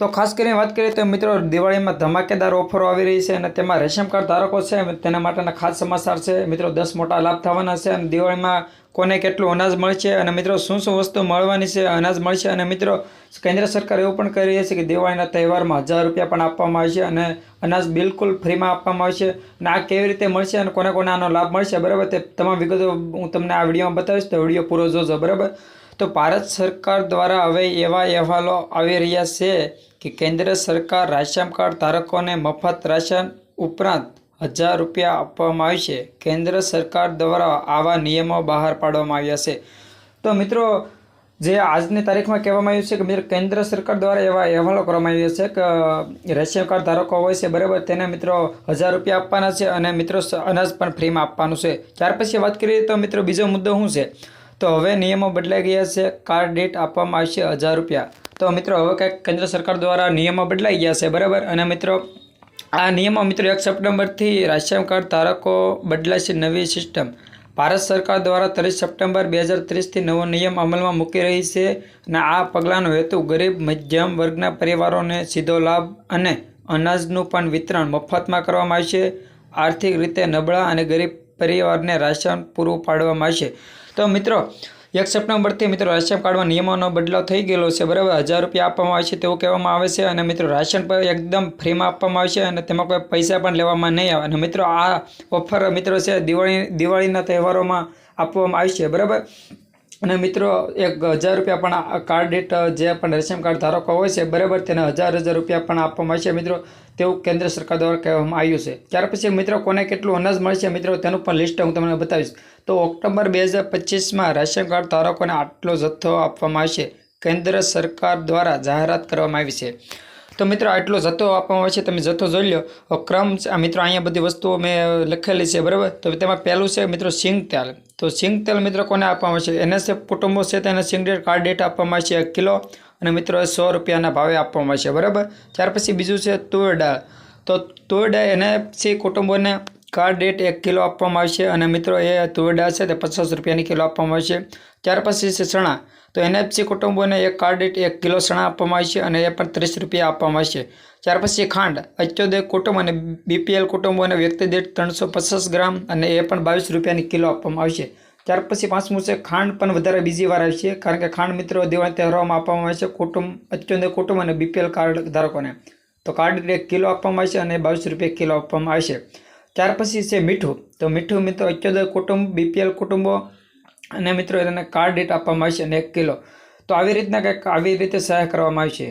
તો ખાસ કરીને વાત કરીએ તો મિત્રો દિવાળીમાં ધમાકેદાર ઓફરો આવી રહી છે અને તેમાં રેશન કાર્ડ ધારકો છે તેના માટેના ખાસ સમાચાર છે. મિત્રો દસ મોટા લાભ થવાના છે અને દિવાળીમાં કોને કેટલું અનાજ મળશે અને મિત્રો શું શું વસ્તુ મળવાની છે, અનાજ મળશે અને મિત્રો કેન્દ્ર સરકાર એવું પણ કરી રહી છે કે દિવાળીના તહેવારમાં હજાર રૂપિયા પણ આપવામાં આવશે અને અનાજ બિલકુલ ફ્રીમાં આપવામાં આવશે અને આ કેવી રીતે મળશે અને કોને કોને આનો લાભ મળશે બરાબર તે તમામ વિગતો હું તમને આ વિડીયોમાં બતાવીશ. તો વીડિયો પૂરો જોજો બરાબર. તો ભારત સરકાર દ્વારા હવે એવા અહેવાલો આવી રહ્યા છે કે કેન્દ્ર સરકાર રાશન કાર્ડ ધારકોને મફત રાશન ઉપરાંત હજાર રૂપિયા આપવામાં આવશે કેન્દ્ર સરકાર દ્વારા આવા નિયમો બહાર પાડવામાં આવ્યા છે. તો મિત્રો, જે આજની તારીખમાં કહેવામાં આવ્યું છે કે મિત્રો, કેન્દ્ર સરકાર દ્વારા એવા અહેવાલો કરવામાં આવ્યા છે કે રેશન કાર્ડ ધારકો હોય છે, બરાબર, તેને મિત્રો હજાર રૂપિયા આપવાના છે અને મિત્રો અનાજ પણ ફ્રીમાં આપવાનું છે. ત્યાર પછી વાત કરીએ તો મિત્રો બીજો મુદ્દો શું છે? તો હવે નિયમો બદલાઈ ગયા છે. કાર્ડ ડેટ આપવામાં આવશે હજાર રૂપિયા. તો મિત્રો, હવે કંઈક કેન્દ્ર સરકાર દ્વારા નિયમો બદલાઈ ગયા છે, બરાબર? અને મિત્રો, આ નિયમો મિત્રો, એક સપ્ટેમ્બરથી રાશન કાર્ડ ધારકો બદલાશે નવી સિસ્ટમ. ભારત સરકાર દ્વારા ત્રીસ સપ્ટેમ્બર બે હજાર ત્રીસથી નવો નિયમ અમલમાં મૂકી રહી છે અને આ પગલાંનો હેતુ ગરીબ, મધ્યમ વર્ગના પરિવારોને સીધો લાભ અને અનાજનું પણ વિતરણ મફતમાં કરવામાં આવશે. આર્થિક રીતે નબળા અને ગરીબ પરિવારને રાશન પૂરું પાડવામાં આવશે. તો મિત્રો એક સપ્ટેમ્બરથી મિત્રો રાશન કાર્ડમાં નિયમોનો બદલાવ થઈ ગયેલો છે. બરાબર હજાર રૂપિયા આપવામાં આવે છે તેવું કહેવામાં આવે છે અને મિત્રો રાશન પણ એકદમ ફ્રીમાં આપવામાં આવશે અને તેમાં કોઈ પૈસા પણ લેવામાં નહીં આવે. અને મિત્રો આ ઓફર મિત્રો છે દિવાળી, દિવાળીના તહેવારોમાં આપવામાં આવશે બરાબર? અને મિત્રો, એક હજાર રૂપિયા પણ કાર્ડ ડેટ જે પણ રેશન કાર્ડ ધારકો હોય છે, બરાબર તેને હજાર હજાર રૂપિયા પણ આપવામાં આવશે મિત્રો. તેવું કેન્દ્ર સરકાર દ્વારા કહેવામાં આવ્યું છે. ત્યાર પછી મિત્રો, કોને કેટલું અનાજ મળશે મિત્રો, તેનું પણ લિસ્ટ હું તમને બતાવીશ. તો ઓક્ટોબર બે હજાર પચીસમાં રેશન કાર્ડ ધારકોને આટલો જથ્થો આપવામાં આવશે. કેન્દ્ર સરકાર દ્વારા જાહેરાત કરવામાં આવી છે. તો મિત્રો આટલો જથ્થો આપવામાં આવે છે, તમે જથ્થો જોઈ લો. ક્રમ આ મિત્રો અહીંયા બધી વસ્તુઓ મેં લખેલી છે, બરાબર? તો તેમાં પહેલું છે મિત્રો સિંગ તેલ તો સિંગ તેલ મિત્રો કોને આપવામાં આવશે એનએસએફ કુટુંબો છે તેને સિંગ ડેટ કાર્ડ ડેટ આપવામાં આવશે એક કિલો. અને મિત્રો સો રૂપિયાના ભાવે આપવામાં આવશે બરાબર? ત્યાર પછી બીજું છે તુવેર દાળ તો તુવેર દાળ એનએફસી કુટુંબોને કાર્ડ ડેટ એક કિલો આપવામાં આવશે અને મિત્રો એ તુવેડા છે તે પચાસ રૂપિયાની કિલો આપવામાં આવશે. ત્યાર પછી છે ચણા. તો એનએફસી કુટુંબોને એક કાર્ડ ડેટ એક કિલો ચણા આપવામાં આવશે અને એ પણ ત્રીસ રૂપિયા આપવામાં આવશે. ત્યાર પછી ખાંડ. અત્યોદય કુટુંબ અને બીપીએલ કુટુંબોને વ્યક્તિ દીઠ ત્રણસો પચાસ ગ્રામ અને એ પણ બાવીસ રૂપિયાની કિલો આપવામાં આવશે. ત્યાર પછી પાંચમું છે ખાંડ પણ વધારે બીજી વાર આવશે કારણ કે ખાંડ મિત્રો દિવાળી તહેવારોમાં આપવામાં આવે છે કુટુંબ અત્યોદય કુટુંબ અને બીપીએલ કાર્ડ ધારકોને. તો કાર્ડ એક કિલો આપવામાં આવશે અને બાવીસ રૂપિયા કિલો આપવામાં આવશે. ત્યાર પછી છે મીઠું. તો મીઠું મિત્રો અત્યોદર કુટુંબ, બીપીએલ કુટુંબો અને મિત્રો એને કાર્ડ ડેટ આપવામાં આવશે અને એક કિલો. તો આવી રીતના કંઈક આવી રીતે સહાય કરવામાં આવશે